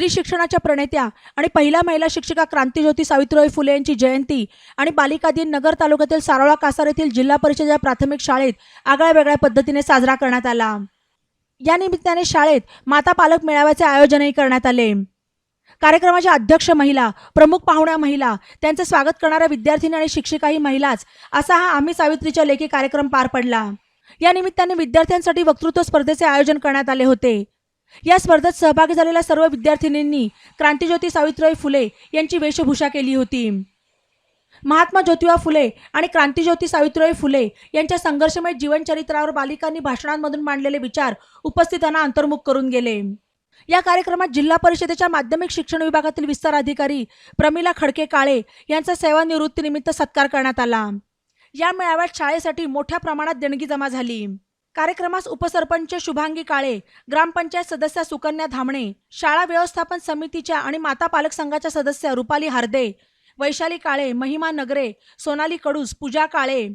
स्त्री शिक्षणाच्या प्रणेत्या आणि पहिल्या महिला शिक्षिका क्रांतीज्योती सावित्रीबाई फुले यांची जयंती आणि बालिका दिन नगर तालुक्यातील सारोळा कासार येथील जिल्हा परिषद या प्राथमिक शाळेत आगळ्या वेगळ्या पद्धतीने साजरा करण्यात आला. या निमित्ताने शाळेत माता पालक मेळाव्याचे आयोजनही करण्यात आले. कार्यक्रमाच्या अध्यक्ष महिला प्रमुख पाहुण्या महिला त्यांचे स्वागत करणाऱ्या विद्यार्थिनी आणि शिक्षिकाही महिलाच असा हा आम्ही सावित्रीच्या लेखी कार्यक्रम पार पडला. या निमित्ताने विद्यार्थ्यांसाठी वक्तृत्व स्पर्धेचे आयोजन करण्यात आले होते. या स्पर्धेत सहभागी झालेल्या सर्व विद्यार्थिनींनी क्रांतीज्योती सावित्रीबाई फुले यांची वेशभूषा केली होती. महात्मा ज्योतिबा फुले आणि क्रांतीज्योती सावित्रीबाई फुले यांच्या संघर्षमय जीवनचरित्रावर बालिकांनी भाषणांमधून मांडलेले विचार उपस्थितांना अंतर्मुख करून गेले. या कार्यक्रमात जिल्हा परिषदेच्या माध्यमिक शिक्षण विभागातील विस्तार अधिकारी प्रमिला खडके काळे यांचा सेवानिवृत्तीनिमित्त सत्कार करण्यात आला. या मेळाव्यात शाळेसाठी मोठ्या प्रमाणात देणगी जमा झाली. कार्यक्रमास उपसरपंच शुभांगी काळे ग्रामपंचायत सदस्या सुकन्या धामणे शाळा व्यवस्थापन समितीच्या आणि माता पालक संघाच्या सदस्या रुपाली हार्दे वैशाली काळे महिमा नगरे सोनाली कडूस पूजा काळे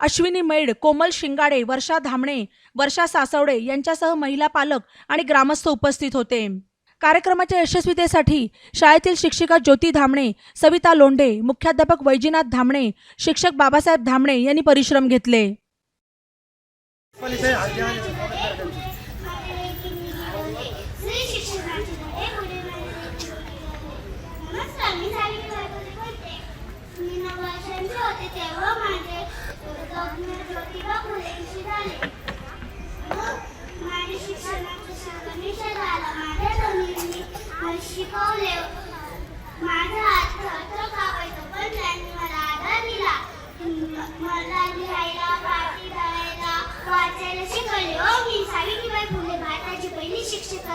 अश्विनी मेड कोमल शिंगाडे वर्षा धामणे वर्षा सासवडे यांच्यासह महिला पालक आणि ग्रामस्थ उपस्थित होते. कार्यक्रमाच्या यशस्वीतेसाठी शाळेतील शिक्षिका ज्योती धामणे सविता लोंढे मुख्याध्यापक वैजीनाथ धामणे शिक्षक बाबासाहेब धामणे यांनी परिश्रम घेतले. 빨리 내 안돼 안돼.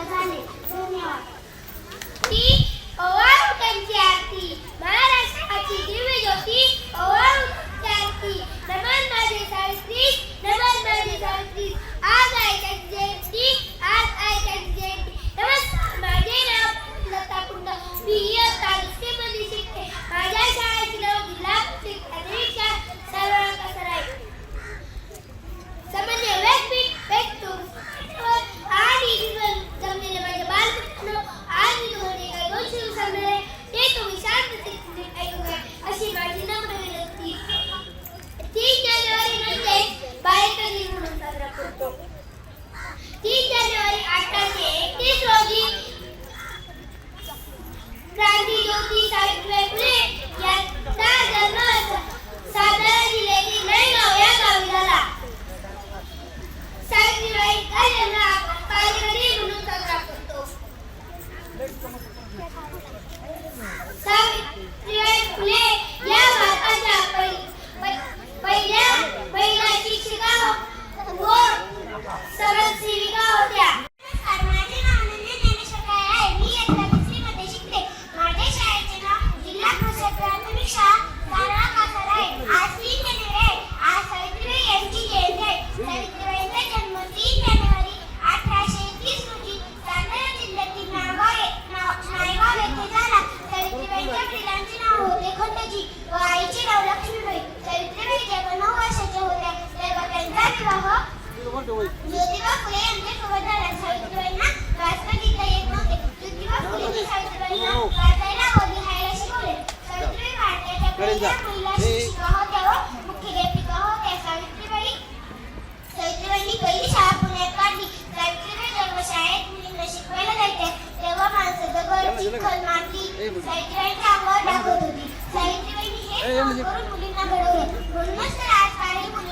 पहिली शिक्षिका झाले 开会。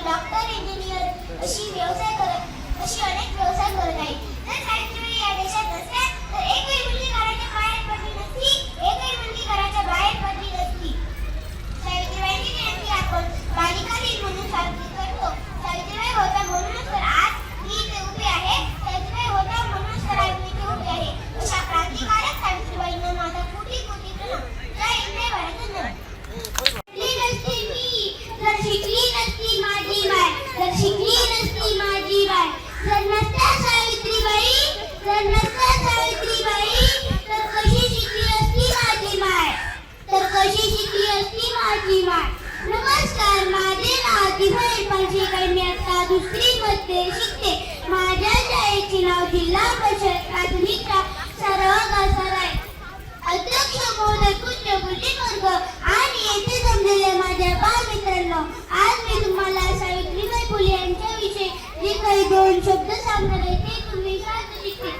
डॉक्टर, इंजिनियर अशी व्यवसाय करत अशी अनेक व्यवसाय करत आहेत. जर सावित्रीबाई या देशात नसत्या, तर एकही मुलगी बालिका दिन म्हणून साजरी करतो. सावित्रीबाई होत्या म्हणूनच तर आज मी इथे उभी आहे. सावित्रीबाई होत्या म्हणूनच तर आज मी इथे उभी आहे. अशा क्रांतिकारक सावित्रीबाईंना माझा कोटी कोटी प्रणाम. जय हिंद, जय भारत, धन्यवाद. शिकली नसती मी, जर शिकली नसती माझी माय, जर शिकली नसती माझी माय, जर नसत्या सावित्रीबाई, जर नसत्या सावित्रीबाई, तर कशी शिकली असती माझी माय तर कशी शिकली असती माझी माय नमस्कार माझे नाव दिवाळी पाचशे काही मी आता दुसरी मध्ये शिकते माझ्या शाळेचे नाव जिल्हा परिषद प्राथमिक शाळा सर्व गासर आहे गुरुजी वर्ग आणि येथे जमलेल्या माझ्या आज मी तुम्हाला सावित्रीबाई फुले यांच्याविषयी जे काही दोन शब्द सांगणार आहे ते तुम्ही शांतचित्ते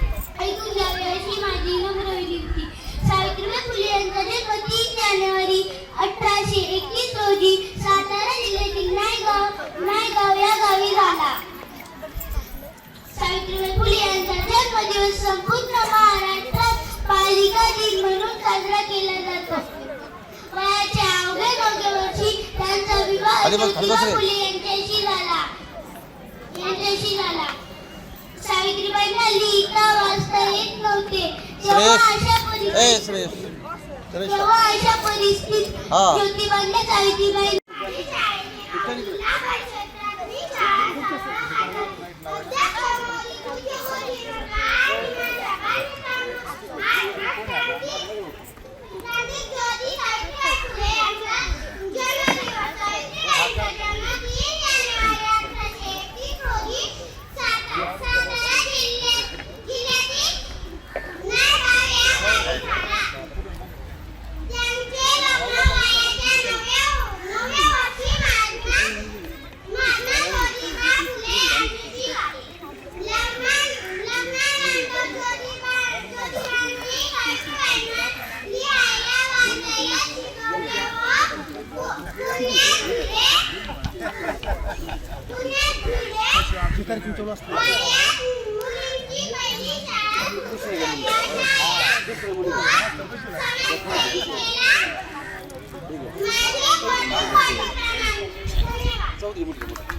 ऐकून घ्यावे अशी माझी नम्र विनंती. सावित्रीबाई फुले यांचा जन्म तीन जानेवारी अठराशे एकवीस रोजी सातारा जिल्ह्यातील नायगाव नायगाव या गावी झाला. सावित्रीबाई फुले यांचा जन्मदिवस संपूर्ण महाराष्ट्रात पालिका दिन म्हणून साजरा केला जातो. खाली बस, खाली बस रे. यांच्याशी झाला यांच्याशी झाला सावित्रीबाईंना लिहिता वाचता येत नव्हते. तेव्हा श्रेयस अशा ए परिस्थितीत श्रेयस श्रेयस तेव्हा अशा परिस्थितीत हा. ज्योतिबांना सावित्रीबाई त्यांचे लग्न वयाच्या नवव्या नवव्या वर्षी महात्मा महात्मा ज्योतिबा फुले यांच्याशी झाले. लग्ना- लग्नानंतर ज्योतिबा ज्योतिबांनी सावित्रीबाईंना लिहायला वाचायला शिकवले व पु- पुण्यात गेले. पुण्यात कार्यक्रम चालू असतो. पहिली चौथी शिकवले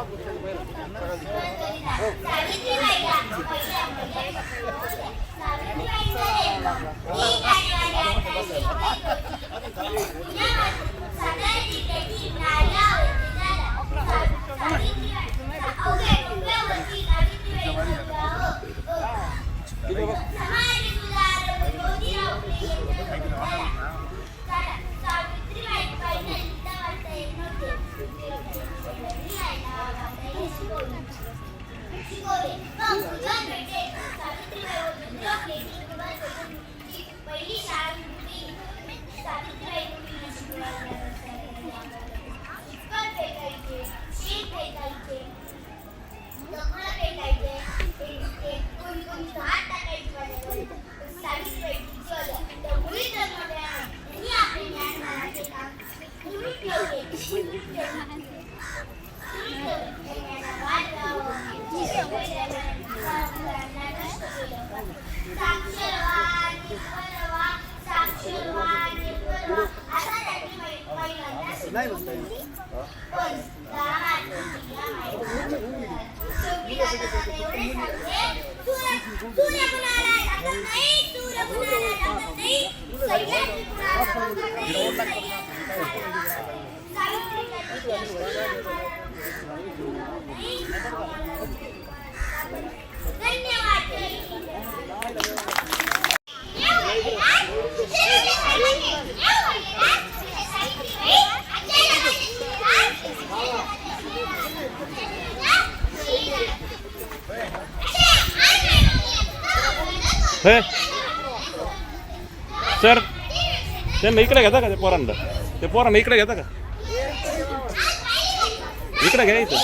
मी आता पहिली शाळा नाही म्हणता येईल हे. सर त्यांना इकडे घेता का ते पोरांना? ते पोरांना इकडे घेता का? इकडे घ्या इथं.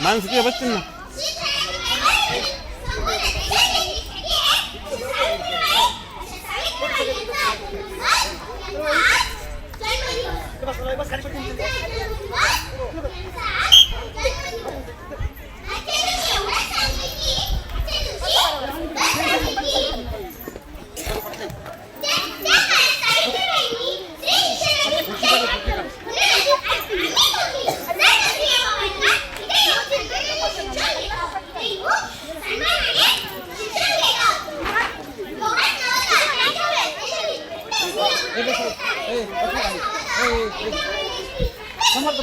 माणसं तिथे बसतील ना.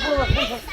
Oh,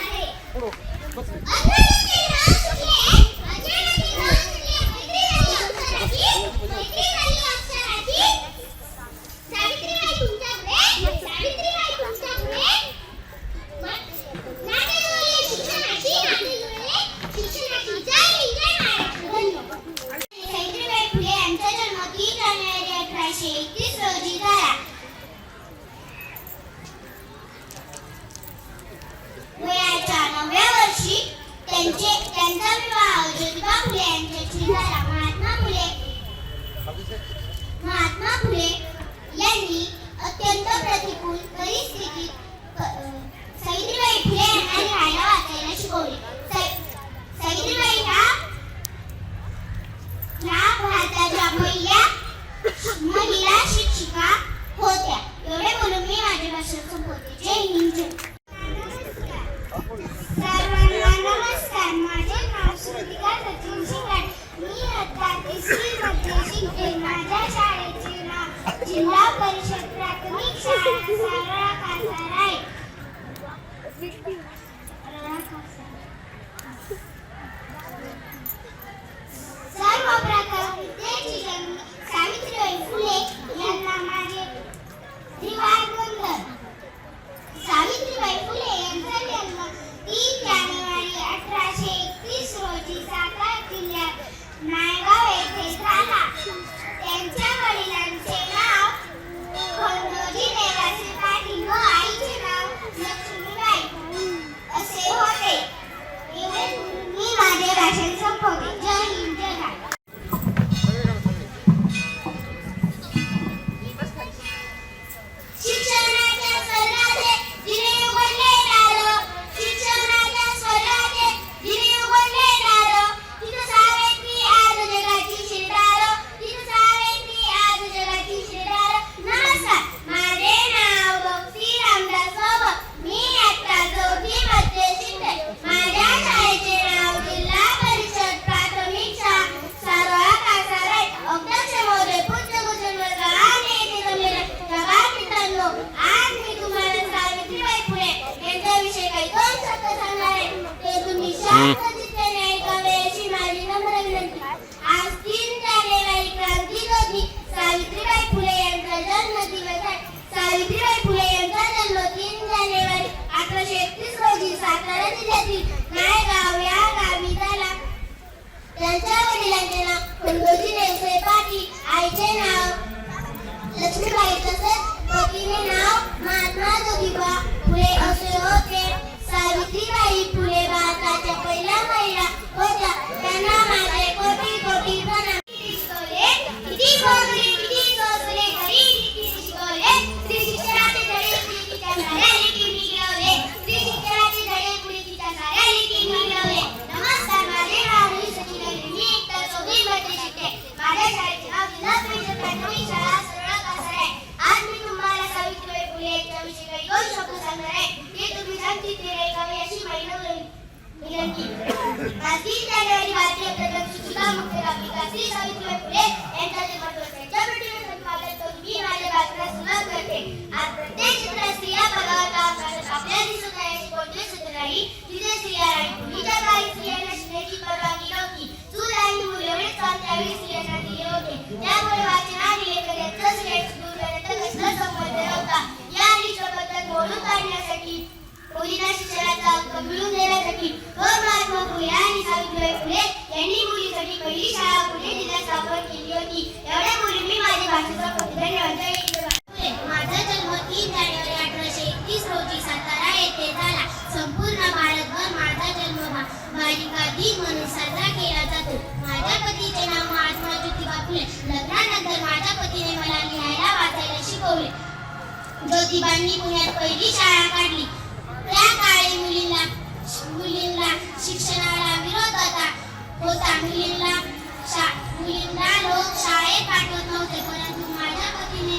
तीन जानेवारी भारतीय प्रजासत्ताक मुक्त यांच्या जन्मोत्सव मी माझ्या भाषणाला प्रत्येक क्षेत्रात स्त्रिया पदावर काम करत आपल्याला दिसत आहे अशी कोणतीच सूत्र नाही तिथे स्त्रिया आणि पूर्वीच्या काळी स्त्रियांना शिकण्याची परवानगी नव्हती चूल त्यामुळे वाचन आणि त्यांनी पुण्यात पहिली शाळा काढली. त्या काळी मुलींना मुलींना शिक्षणाला विरोध होता. होता. मुलींना शा, मुलींना लोक शाळेत पाठवत नव्हते परंतु माझ्या पतीने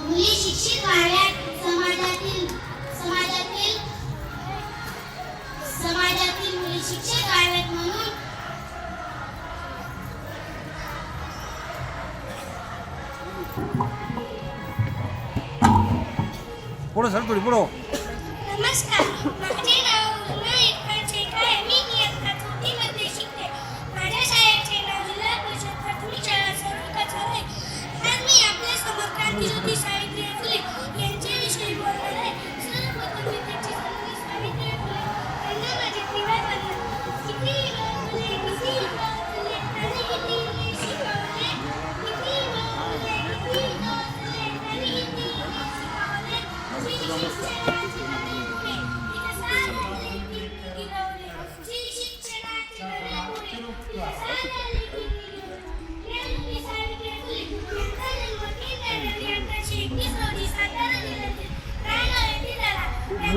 मुली शिक्षित व्हाव्यात समाजातील समाजातील समाजातील मुली शिक्षित व्हाव्यात म्हणून ಕೊಡು ಸರ್ ಕೊಡಿ ಕೊಡು ನಮಸ್ಕಾರ.